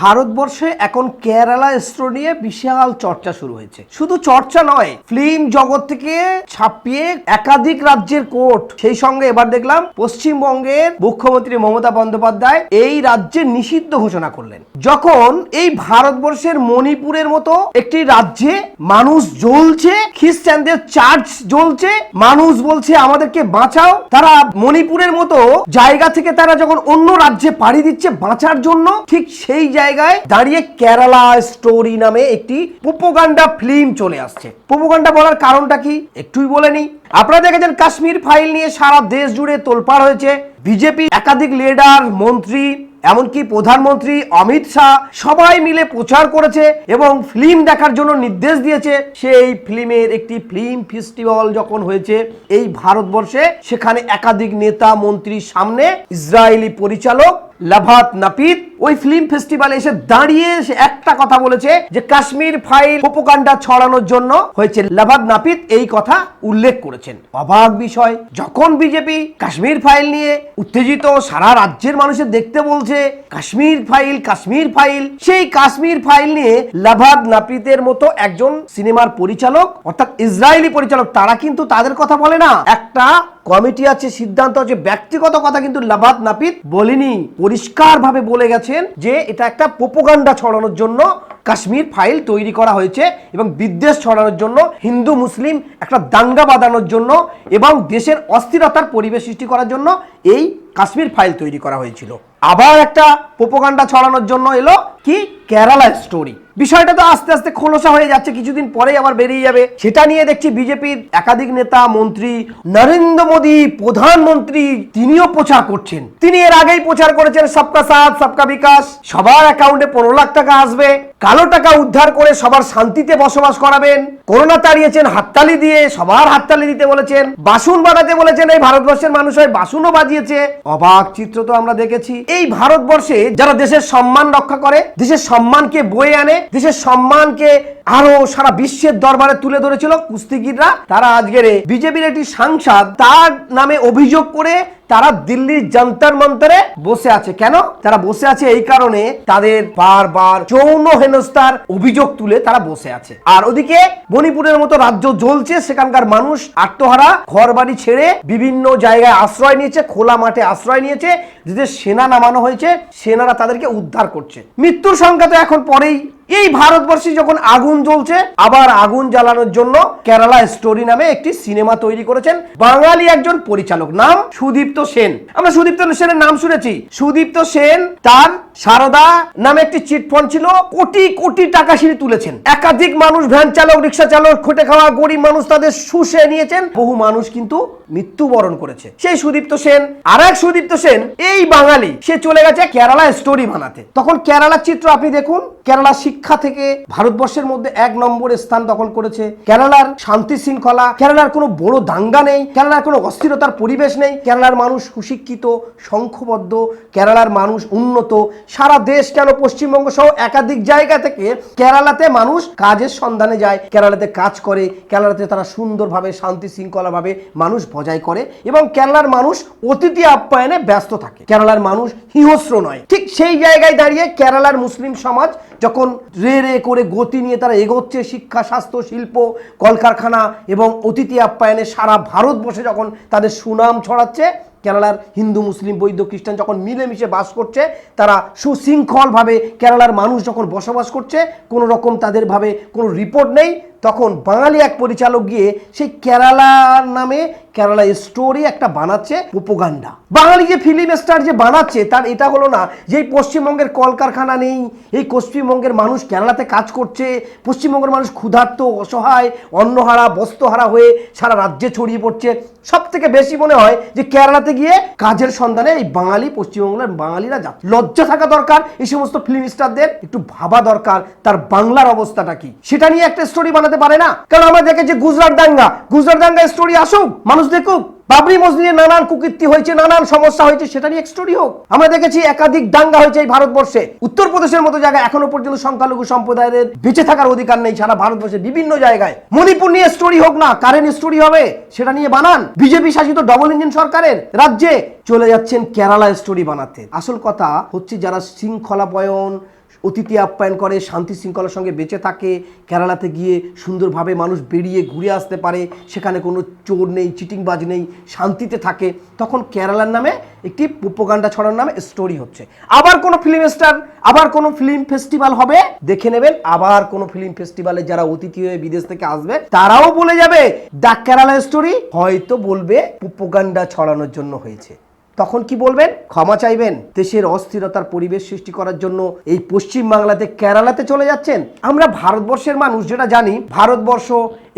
ভারতবর্ষে এখন কেরালা স্টোর নিয়ে বিশাল চর্চা শুরু হয়েছে। শুধু চর্চা নয়, ফিল্ম জগৎ থেকে ছাপিয়ে একাধিক রাজ্যের কোর্ট, সেই সঙ্গে এবার দেখলাম পশ্চিমবঙ্গের মুখ্যমন্ত্রী মমতা বন্দ্যোপাধ্যায় এই রাজ্যে নিষিদ্ধ ঘোষণা করলেন। যখন এই ভারতবর্ষের মণিপুরের মতো একটি রাজ্যে মানুষ জ্বলছে, খ্রিস্টানদের চার্চ জ্বলছে, মানুষ বলছে, আমাদেরকে বাঁচাও। তারা মণিপুরের মতো জায়গা থেকে তারা যখন অন্য রাজ্যে পাড়ি দিচ্ছে বাঁচার জন্য, ঠিক সেই জায়গায় দাঁড়িয়ে কেরালা স্টোরি নামে একটি প্রোপোগান্ডা ফিল্ম চলে আসছে। প্রোপোগান্ডা বলার কারণটা কি? একটুই বলে নি আপনারা দেখেছেন কাশ্মীর ফাইল নিয়ে সারা দেশ জুড়ে তোলপাড় হয়েছে। বিজেপি, একাধিক লিডার মন্ত্রী, এমনকি প্রধানমন্ত্রী অমিত শাহ সবাই মিলে প্রচার করেছে এবং ফিল্ম দেখার জন্য নির্দেশ দিয়েছে। সেই ফিল্মের একটি ফিল্ম ফেস্টিভ্যাল যখন হয়েছে, এই ভারতবর্ষে সেখানে একাধিক নেতা, মন্ত্রীর সামনে ইসরায়েলি পরিচালক লাভাত নাপিত ওই ফিল্ম ফেস্টিভ্যালে এসে দাঁড়িয়ে সে একটা কথা বলেছে যে কাশ্মীর ফাইল প্রোপোগান্ডা ছড়ানোর জন্য হয়েছে লাভাত নাপিত এই কথা উল্লেখ করেছেন। অবাক বিষয়, যখন বিজেপি কাশ্মীর ফাইল নিয়ে উত্তেজিত সারা রাজ্যের মানুষের দেখতে বলছে, কাশ্মীর ফাইল কাশ্মীর ফাইল, সেই কাশ্মীর ফাইল নিয়ে লাভাত নাপিতের মতো একজন সিনেমার পরিচালক, অর্থাৎ ইসরায়েলি পরিচালক, তারা কিন্তু তাদের কথা বলে না। একটা কমিটি আছে, সিদ্ধান্ত আছে, ব্যক্তিগত কথা কিন্তু লাভাত নাপিত বলেনি। পরিষ্কার ভাবে বলে গেছেন যে এটা একটা প্রোপোগান্ডা ছড়ানোর জন্য কাশ্মীর ফাইল তৈরি করা হয়েছে এবং বিদ্বেষ ছড়ানোর জন্য, হিন্দু, মুসলিম একটা দাঙ্গা বাঁধানোর জন্য এবং দেশের অস্থিরতার পরিবেশ সৃষ্টি করার জন্য এই কাশ্মীর ফাইল তৈরি করা হয়েছিল। আবার একটা প্রোপোগান্ডা ছড়ানোর জন্য এলো কি? কেরালা স্টোরি বিষয়টা তো আস্তে আস্তে খোলসা হয়ে যাচ্ছে, কিছুদিন পরেই আবার বেরিয়ে যাবে। সেটা নিয়ে দেখছি বিজেপির একাধিক নেতা, মন্ত্রী, নরেন্দ্র মোদী, প্রধানমন্ত্রী, তিনিও প্রচার করছেন। তিনি এর আগেই প্রচার করেছেন, সবকা সাথ, সবকা বিকাশ। সবার অ্যাকাউন্টে পনেরো লাখ টাকা আসবে। কালো টাকা উদ্ধার করে সবার শান্তিতে বসবাস করাবেন। করোনা তাড়িয়েছেন, হাততালি দিয়ে সবার হাততালি দিতে বলেছেন। বাসন বাজাতে বলেছেন, এই ভারতবর্ষের মানুষ হয় বাসনও বাজিয়েছে। অবাক চিত্র তো আমরা দেখেছি। এই ভারতবর্ষে যারা দেশের সম্মান রক্ষা করে, দেশের সম্মানকে বয়ে আনে, দেশের সম্মানকে আরও সারা বিশ্বের দরবারে তুলে ধরেছিল কুস্তিগিররা। তারা আজকের বিজেপির একটি সাংসদ, তার নামে অভিযোগ করে তারা দিল্লির যন্তর মন্তরে বসে আছে। কেন? তারা বসে আছে এই কারণে তাদের বারবার যৌন হেনস্থার অভিযোগ তুলে তারা বসে আছে। আর ওদিকে মণিপুরের মতো রাজ্য জ্বলছে, সেখানকার মানুষ আত্মহারা ঘর বাড়ি ছেড়ে বিভিন্ন জায়গায় আশ্রয় নিয়েছে, খোলা মাঠে আশ্রয় নিয়েছে যেদের সেনা নামানো হয়েছে, সেনারা তাদেরকে উদ্ধার করছে। মৃত্যুর সংখ্যা তো এখন পরেই এই ভারতবর্ষে যখন আগুন জ্বলছে, আবার আগুন জ্বালানোর জন্য কেরালা স্টোরি নামে একটি সিনেমা তৈরি করেছেন বাঙালি একজন পরিচালক। নাম সুদীপ্ত সেন। আমরা সুদীপ্ত সেনের নাম শুনেছি। সুদীপ্ত সেন তার সারদা নামে একটি চিটফন্ড ছিল, কোটি কোটি টাকা সিঁড়ি তুলেছেন। একাধিক মানুষ, ভ্যান চালক, রিক্সা চালক, খেটে খাওয়া গরিব মানুষ তাদের শুষে নিয়েছেন। বহু মানুষ কিন্তু মৃত্যুবরণ করেছে। সেই সুদীপ্ত সেন, আর এক সুদীপ্ত সেন, এই বাঙালি, সে চলে গেছে কেরালা স্টোরি বানাতে। তখন কেরালার চিত্র আপনি দেখুন, কেরালা শিক্ষা থেকে ভারতবর্ষের মধ্যে এক নম্বর স্থান দখল করেছে। কেরালার শান্তি শৃঙ্খলা, কেরালার কোনো বড় দাঙ্গা নেই, কেরালার কোনো অস্থিরতার পরিবেশ নেই। কেরালার মানুষ সুশিক্ষিত সংখ্যবদ্ধ কেরালার মানুষ উন্নত সারা দেশ কেন পশ্চিমবঙ্গ সহ একাধিক জায়গা থেকে কেরালাতে মানুষ কাজের সন্ধানে যায়। কেরালাতে কাজ করে, কেরালাতে তারা সুন্দরভাবে শান্তি শৃঙ্খলাভাবে মানুষ বজায় করে এবং কেরালার মানুষ অতিথি আপ্যায়নে ব্যস্ত থাকে। কেরালার মানুষ হিংস্র নয়। ঠিক সেই জায়গায় দাঁড়িয়ে কেরালার মুসলিম সমাজ যখন রে রে করে গতি নিয়ে তারা এগোচ্ছে, শিক্ষা, স্বাস্থ্য, শিল্প, কলকারখানা এবং অতিথি আপ্যায়নে সারা ভারতবর্ষে যখন তাদের সুনাম ছড়াচ্ছে কেরালার হিন্দু, মুসলিম বৈদ্য খ্রিস্টান যখন মিলেমিশে বাস করছে, তারা সুশৃঙ্খলভাবে কেরালার মানুষ যখন বসবাস করছে, কোনো রকম তাদেরভাবে কোনো রিপোর্ট নেই। তখন বাঙালি এক পরিচালক গিয়ে সেই কেরালার নামে, কেরালা স্টোরি একটা বানাচ্ছে উপগান্ডা। বাঙালি যে ফিল্ম স্টার যে বানাচ্ছে, তার এটা হলো না যে এই পশ্চিমবঙ্গের কলকারখানা নেই, এই পশ্চিমবঙ্গের মানুষ কেরালাতে কাজ করছে, পশ্চিমবঙ্গের মানুষ ক্ষুধার্ত, অসহায়, অন্নহারা, বস্ত্রহারা হয়ে সারা রাজ্যে ছড়িয়ে পড়ছে। সব থেকে বেশি মনে হয় যে কেরালাতে গিয়ে কাজের সন্ধানে এই বাঙালি, পশ্চিমবঙ্গের বাঙালিরা যা লজ্জা থাকা দরকার এই সমস্ত ফিল্ম স্টারদের একটু ভাবা দরকার তার বাংলার অবস্থাটা কি। সেটা নিয়ে একটা স্টোরি বানাতে পারে না। কারণ আমরা দেখেছি গুজরাট দাঙ্গা। গুজরাট দাঙ্গা স্টোরি আসুক, মানুষ দেখুক। বাবরি মসজিদে নানান কুকীর্তি হয়েছে, নানান সমস্যা হয়েছে, সেটা নিয়ে স্টোরি হোক। আমরা দেখেছি একাধিক দাঙ্গা হয়েছে এই ভারতবর্ষে। উত্তরপ্রদেশের মতো জায়গায় এখনও পর্যন্ত সংখ্যালঘু সম্প্রদায়ের বেঁচে থাকার অধিকার নেই সারা ভারতবর্ষের বিভিন্ন জায়গায়। মণিপুর নিয়ে স্টোরি হোক না কারেন্ট স্টোরি হবে, সেটা নিয়ে বানান। বিজেপি শাসিত ডবল ইঞ্জিন সরকারের রাজ্যে চলে যাচ্ছেন কেরালা স্টোরি বানাতে। আসল কথা হচ্ছে যারা শৃঙ্খলাপয়ন অতিথি আপ্যায়ন করে, শান্তি শৃঙ্খলার সঙ্গে বেঁচে থাকে, কেরালাতে গিয়ে সুন্দরভাবে মানুষ বেরিয়ে ঘুরে আসতে পারে, সেখানে কোনো চোর নেই, চিটিংবাজ নেই, শান্তিতে থাকে। তখন কেরালার নামে একটি প্রোপোগান্ডা ছড়ার নামে স্টোরি হচ্ছে। আবার কোনো ফিল্ম স্টার আবার কোনো ফিল্ম ফেস্টিভ্যাল হবে? দেখে নেবেন, আবার কোনো ফিল্ম ফেস্টিভ্যালে যারা অতিথি হয়ে বিদেশ থেকে আসবে, তারাও বলে যাবে দ্য কেরালা স্টোরি হয়তো বলবে প্রোপোগান্ডা ছড়ানোর জন্য হয়েছে। তখন কি বলবেন? ক্ষমা চাইবেন। দেশের অস্থিরতার পরিবেশ সৃষ্টি করার জন্য এই পশ্চিম বাংলাতে কেরালাতে চলে যাচ্ছেন। আমরা ভারতবর্ষের মানুষ, যেটা জানি, ভারতবর্ষ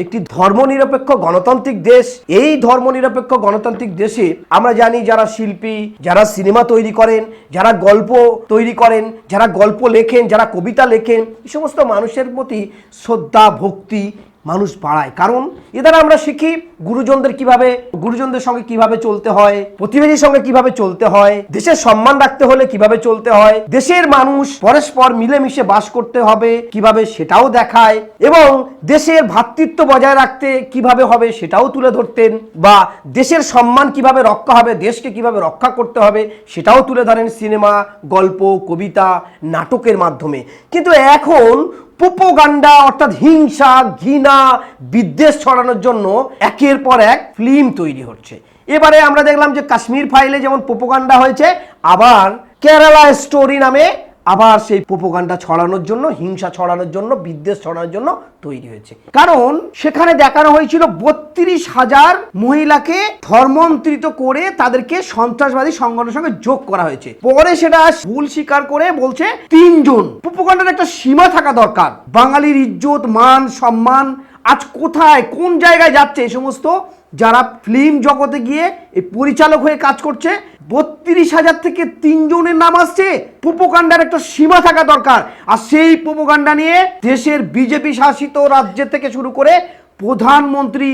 একটি ধর্মনিরপেক্ষ গণতান্ত্রিক দেশ। এই ধর্মনিরপেক্ষ গণতান্ত্রিক দেশে আমরা জানি যারা শিল্পী, যারা সিনেমা তৈরি করেন, যারা গল্প তৈরি করেন, যারা গল্প লেখেন, যারা কবিতা লেখেন, এই সমস্ত মানুষের প্রতি শ্রদ্ধা, ভক্তি মানুষ বাড়ায়। কারণ এ দ্বারা আমরা শিখি গুরুজনদের কীভাবে, গুরুজনদের সঙ্গে কীভাবে চলতে হয়, প্রতিবেশীর সঙ্গে কীভাবে চলতে হয়, দেশের সম্মান রাখতে হলে কীভাবে চলতে হয়, দেশের মানুষ পরস্পর মিলেমিশে বাস করতে হবে, কীভাবে সেটাও দেখায় এবং দেশের ভ্রাতৃত্ব বজায় রাখতে কীভাবে হবে সেটাও তুলে ধরতেন বা দেশের সম্মান কীভাবে রক্ষা হবে, দেশকে কীভাবে রক্ষা করতে হবে সেটাও তুলে ধরেন সিনেমা, গল্প, কবিতা, নাটকের মাধ্যমে। কিন্তু এখন প্রোপোগান্ডা, অর্থাৎ হিংসা, ঘৃণা, বিদ্বেষ ছড়ানোর জন্য একের পর এক ফিল্ম তৈরি হচ্ছে। এবারে আমরা দেখলাম যে কাশ্মীর ফাইলে যেমন প্রোপোগান্ডা হয়েছে, আবার কেরালা স্টোরি নামে আবার সেই প্রোপোগান্ডা ছড়ানোর জন্য, হিংসা ছড়ানোর জন্য, বিদ্বেষ ছড়ানোর জন্য তৈরি হয়েছে। কারণ সেখানে দেখানো হয়েছিল বত্রিশ হাজার মহিলাকে ধর্মান্তরিত করে তাদেরকে সন্ত্রাসবাদী সংগঠনের সঙ্গে যোগ করা হয়েছে। পরে সেটা ভুল স্বীকার করে বলছে তিনজন। প্রোপোগান্ডার একটা সীমা থাকা দরকার। বাঙালির ইজ্জত, মান, সম্মান, আজ কোথায়, কোন জায়গায় যাচ্ছে এই সমস্ত যারা ফিল্ম জগতে গিয়ে এই পরিচালক হয়ে কাজ করছে বত্রিশ হাজার থেকে তিনজনের নাম আসছে। প্রোপোগান্ডার একটা সীমা থাকা দরকার। আর সেই প্রোপোগান্ডা নিয়ে দেশের বিজেপি শাসিত রাজ্য থেকে শুরু করে প্রধানমন্ত্রী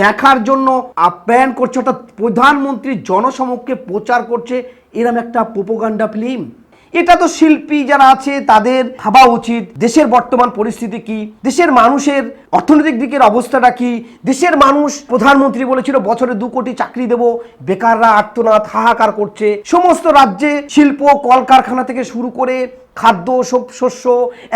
দেখার জন্য আপ্যায়ন করছে, অর্থাৎ প্রধানমন্ত্রী জনসমক্ষে প্রচার করছে। এরম একটা প্রোপোগান্ডা ফিল্ম এটা তো শিল্পী যারা আছে, তাদের ভাবা উচিত, দেশের বর্তমান পরিস্থিতি কি, দেশের মানুষের অর্থনৈতিক দিকের অবস্থাটা কি, দেশের মানুষ প্রধানমন্ত্রী বলেছিল, বছরে দু কোটি চাকরি দেব, বেকাররা আর্তনাদ হাহাকার করছে, সমস্ত রাজ্যে শিল্প, কলকারখানা থেকে শুরু করে খাদ্য শস্য,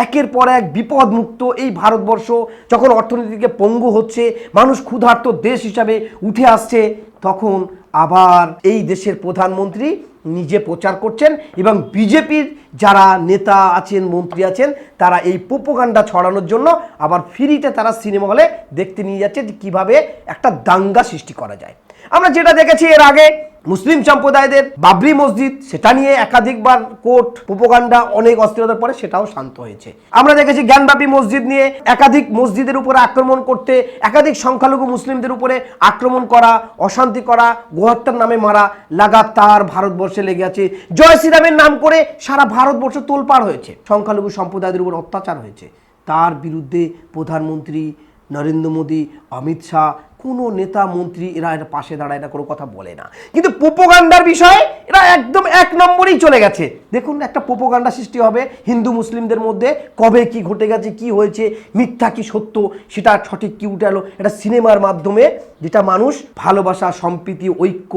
একের পর এক বিপদ মুক্ত এই ভারতবর্ষ যখন অর্থনীতিকে পঙ্গু হচ্ছে, মানুষ ক্ষুধার্ত দেশ হিসাবে উঠে আসছে, তখন আবার এই দেশের প্রধানমন্ত্রী নিজে প্রচার করছেন এবং বিজেপির যারা নেতা আছেন, মন্ত্রী আছেন, তারা এই পোপোগান্ডা ছড়ানোর জন্য আবার ফ্রিতে তারা সিনেমা হলে দেখতে নিয়ে যাচ্ছে যে কীভাবে একটা দাঙ্গা সৃষ্টি করা যায়। আমরা যেটা দেখেছি এর আগে মুসলিম সম্প্রদায়দের বাবরি মসজিদ, সেটা নিয়ে একাধিকবার কোর্ট প্রোপোগান্ডা অনেক অস্থিরতার পরে সেটাও শান্ত হয়েছে। আমরা দেখেছি জ্ঞানবাপী মসজিদ নিয়ে একাধিক মসজিদের উপরে আক্রমণ করতে, একাধিক সংখ্যালঘু মুসলিমদের উপরে আক্রমণ করা, অশান্তি করা, গোহত্যার নামে মারা লাগাতার ভারতবর্ষে লেগে আছে। জয় শ্রীরামের নাম করে সারা ভারতবর্ষ তোলপাড় হয়েছে। সংখ্যালঘু সম্প্রদায়দের উপর অত্যাচার হয়েছে। তার বিরুদ্ধে প্রধানমন্ত্রী নরেন্দ্র মোদী, অমিত শাহ, কোনো নেতা, মন্ত্রী এরা এটা পাশে দাঁড়ায় না, কোনো কথা বলে না। কিন্তু প্রোপোগান্ডার বিষয়ে এরা একদম এক নম্বরেই চলে গেছে। দেখুন, একটা প্রোপোগান্ডা সৃষ্টি হবে হিন্দু মুসলিমদের মধ্যে, কবে কি ঘটে গেছে, কি হয়েছে, মিথ্যা কি সত্য, সেটা সঠিক কি উঠে এলো, এটা সিনেমার মাধ্যমে যেটা মানুষ ভালোবাসা, সম্প্রীতি, ঐক্য,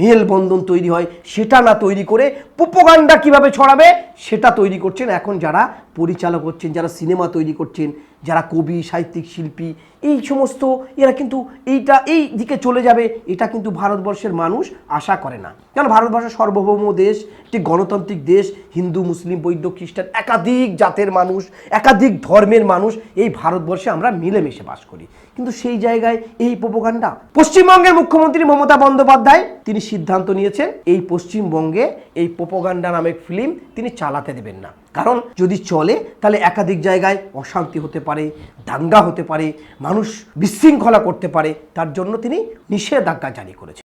মেলবন্ধন তৈরি হয়, সেটা না তৈরি করে পোপোগান্ডা কীভাবে ছড়াবে, সেটা তৈরি করছেন এখন যারা পরিচালক হচ্ছেন, যারা সিনেমা তৈরি করছেন, যারা কবি, সাহিত্যিক, শিল্পী, এই সমস্ত এরা কিন্তু এইটা, এই দিকে চলে যাবে, এটা কিন্তু ভারতবর্ষের মানুষ আশা করে না। কারণ ভারতবর্ষ সার্বভৌম দেশ, একটি গণতান্ত্রিক দেশ, হিন্দু, মুসলিম বৈদ্য খ্রিস্টান, একাধিক জাতের মানুষ, একাধিক ধর্মের মানুষ এই ভারতবর্ষে আমরা মিলেমিশে বাস করি। কিন্তু সেই জায়গায় এই প্রোপোগান্ডা পশ্চিমবঙ্গের মুখ্যমন্ত্রী মমতা বন্দ্যোপাধ্যায়, তিনি সিদ্ধান্ত নিয়েছেন, এই পশ্চিমবঙ্গে এই প্রোপোগান্ডা নামক ফিল্ম তিনি চালাতে দেবেন না। কারণ যদি চলে, তাহলে একাধিক জায়গায় অশান্তি হতে পারে, দাঙ্গা হতে পারে, মানুষ বিশৃঙ্খলা করতে পারে। তার জন্য তিনি নিষেধাজ্ঞা জারি করেছেন।